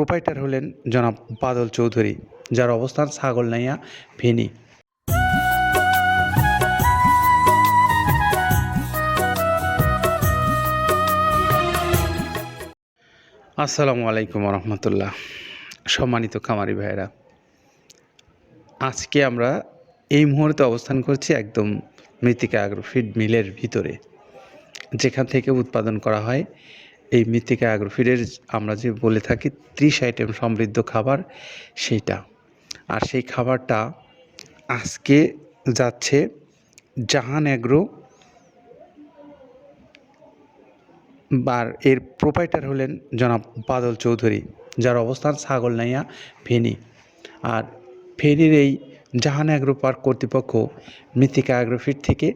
Proprietor হলেন জনাব বাদল চৌধুরী, যার অবস্থান ছাগলনাইয়া ফেনী আসসালামু আলাইকুম রহমতুল্লাহ সম্মানিত খামারি ভাইরা আজকে আমরা এই মুহূর্তে অবস্থান করছি একদম মৃত্তিকা আগ্রো ফিড মিলের ভিতরে, যেখান থেকে উৎপাদন করা হয় এই মৃত্তিকা আগ্রোফিডের আমরা যে বলে থাকি ত্রিশ আইটেম সমৃদ্ধ খাবার, সেইটা। আর সেই খাবারটা আজকে যাচ্ছে জাহান অ্যাগ্রো বার, এর প্রোপাইটার হলেন জনাব বাদল চৌধুরী, যার অবস্থান ছাগলনাইয়া ফেনী আর ফেনীর এই জাহান অ্যাগ্রো পার্ক কর্তৃপক্ষ মৃত্তিকা অ্যাগ্রোফিট থেকে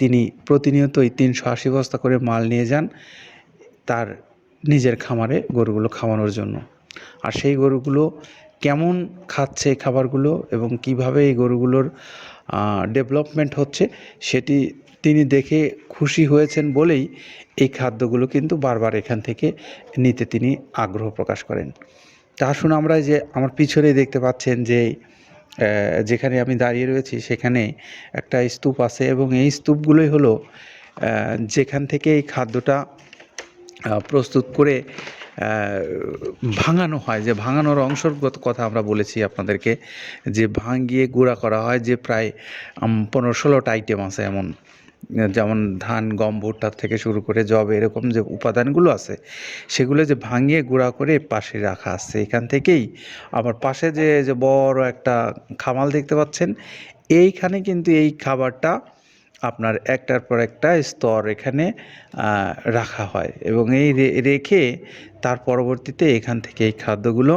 তিনি প্রতিনিয়তই তিনশো আশি বস্তা করে মাল নিয়ে যান। তার নিজের খামারে গরুগুলো খাওয়ানোর জন্য। আর সেই গরুগুলো কেমন খাচ্ছে খাবারগুলো এবং কীভাবে এই গরুগুলোর ডেভেলপমেন্ট হচ্ছে সেটি তিনি দেখে খুশি হয়েছেন বলেই এই খাদ্যগুলো কিন্তু বারবার এখান থেকে নিতে তিনি আগ্রহ প্রকাশ করেন। তা আসুন আমরা যে আমার পিছনেই দেখতে পাচ্ছেন যে যেখানে আমি দাঁড়িয়ে রয়েছি সেখানে একটা স্তূপ আছে এবং এই স্তূপগুলোই হলো যেখান থেকে এই খাদ্যটা প্রস্তুত করে ভাঙানো হয়। যে ভাঙানোর অংশগত কথা আমরা বলেছি আপনাদেরকে, যে ভাঙিয়ে গুঁড়া করা হয় যে প্রায় পনেরো ষোলোটা আইটেম আছে এমন। যেমন ধান গম ভুট্টার থেকে শুরু করে জব এরকম যে উপাদানগুলো আছে, সেগুলো যে ভাঙিয়ে গুঁড়া করে পাশে রাখা আছে। এখান থেকেই আবার পাশে যে যে বড় একটা খামাল দেখতে পাচ্ছেন, এইখানে কিন্তু এই খাবারটা আপনার একটার পর একটা স্তর এখানে রাখা হয় এবং এই রেখে তার পরবর্তীতে এখান থেকে এই খাদ্যগুলো,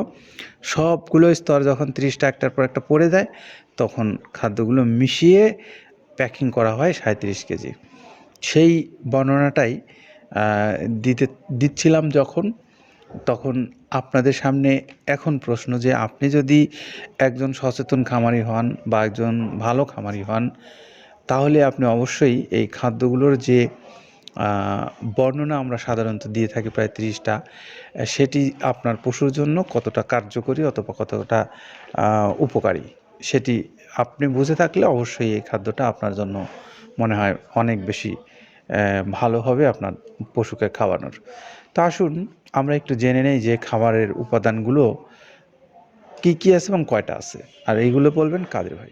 সবগুলো স্তর যখন ত্রিশটা একটার পর একটা পড়ে দেয় তখন খাদ্যগুলো মিশিয়ে প্যাকিং করা হয় সাঁত্রিশ কেজি। সেই বর্ণনাটাই দিতে, দিচ্ছিলাম যখন, তখন আপনাদের সামনে এখন প্রশ্ন যে আপনি যদি একজন সচেতন খামারি হন বা একজন ভালো খামারি হন তাহলে আপনি অবশ্যই এই খাদ্যগুলোর যে বর্ণনা আমরা সাধারণত দিয়ে থাকি প্রায় তিরিশটা সেটি আপনার পশুর জন্য কতটা কার্যকরী অথবা কতটা উপকারী, সেটি আপনি বুঝে থাকলে অবশ্যই এই খাদ্যটা আপনার জন্য মনে হয় অনেক বেশি ভালো হবে আপনার পশুকে খাওয়ানোর। তো আসুন আমরা একটু জেনে নেই যে খাবারের উপাদানগুলো কি কি আছে এবং কয়টা আছে। আর এইগুলো বলবেন কাদের ভাই?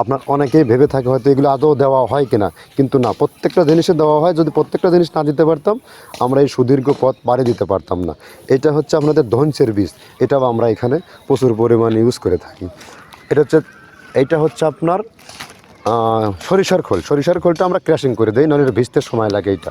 আপনার অনেকেই ভেবে থাকে হয়তো এগুলো আদৌ দেওয়া হয় কিনা। কিন্তু না, প্রত্যেকটা জিনিসে দেওয়া হয়। যদি প্রত্যেকটা জিনিস না দিতে পারতাম, আমরা এই সুদীর্ঘ পথ পাড়ি দিতে পারতাম না। এটা হচ্ছে আপনাদের ধনসের বীজ এটাও আমরা এখানে প্রচুর পরিমাণে ইউজ করে থাকি। এটা হচ্ছে, এইটা হচ্ছে আপনার সরিষার খোল। সরিষার খোলটা আমরা ক্র্যাশিং করে দিই এটা ভিজতে সময় লাগে এইটা।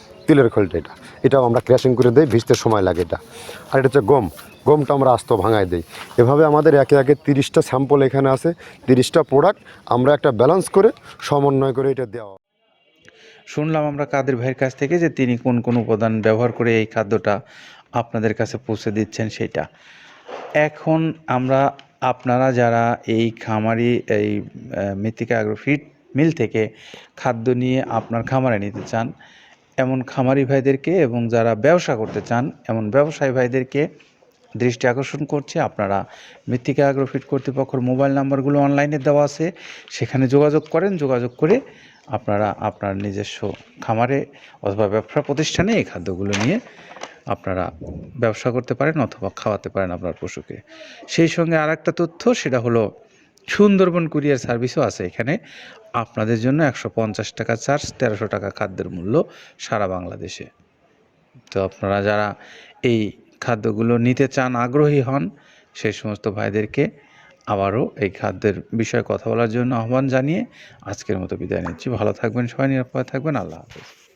তিলের খোলটা এটা। এটাও আমরা ক্র্যাশিং করে দিই, ভিজতে সময় লাগে এটা। আর এটা হচ্ছে গম। গমটা আমরা আস্ত ভাঙায় দিই। এভাবে আমাদের একে একে তিরিশটা স্যাম্পল এখানে আছে, তিরিশটা প্রোডাক্ট আমরা একটা ব্যালেন্স করে সমন্বয় করে এটা দেওয়া। শুনলাম আমরা কাদের ভাইয়ের কাছ থেকে যে তিনি কোন কোন উপাদান ব্যবহার করে এই খাদ্যটা আপনাদের কাছে পৌঁছে দিচ্ছেন সেটা। এখন আমরা, আপনারা যারা এই খামারি, এই মৃত্তিকা আগ্রোফিট মিল থেকে খাদ্য নিয়ে আপনার খামারে নিতে চান এমন খামারি ভাইদেরকে এবং যারা ব্যবসা করতে চান, এমন ব্যবসায়ী ভাইদেরকে দৃষ্টি আকর্ষণ করছে। আপনারা মৃত্তিকা আগ্রোফিট কর্তৃপক্ষের মোবাইল নাম্বারগুলো অনলাইনে দেওয়া আছে। সেখানে যোগাযোগ করেন, যোগাযোগ করে আপনারা আপনার নিজস্ব খামারে অথবা ব্যবসা প্রতিষ্ঠানে এই খাদ্যগুলো নিয়ে আপনারা ব্যবসা করতে পারেন অথবা খাওয়াতে পারেন আপনার পশুকে। সেই সঙ্গে আর তথ্য, সেটা হলো সুন্দরবন কুরিয়ার সার্ভিসও আছে এখানে। আপনাদের জন্য একশো পঞ্চাশ টাকা চার্জ, তেরোশো টাকা খাদ্যের মূল্য সারা বাংলাদেশে। তো আপনারা যারা এই খাদ্যগুলো নিতে চান, আগ্রহী হন, সেই সমস্ত ভাইদেরকে আবারও এই খাদ্যের বিষয়ে কথা বলার জন্য আহ্বান জানিয়ে আজকের মতো বিদায় নিচ্ছি। ভালো থাকবেন, সবাই নিরাপদে থাকবেন। আল্লাহ হাফেজ।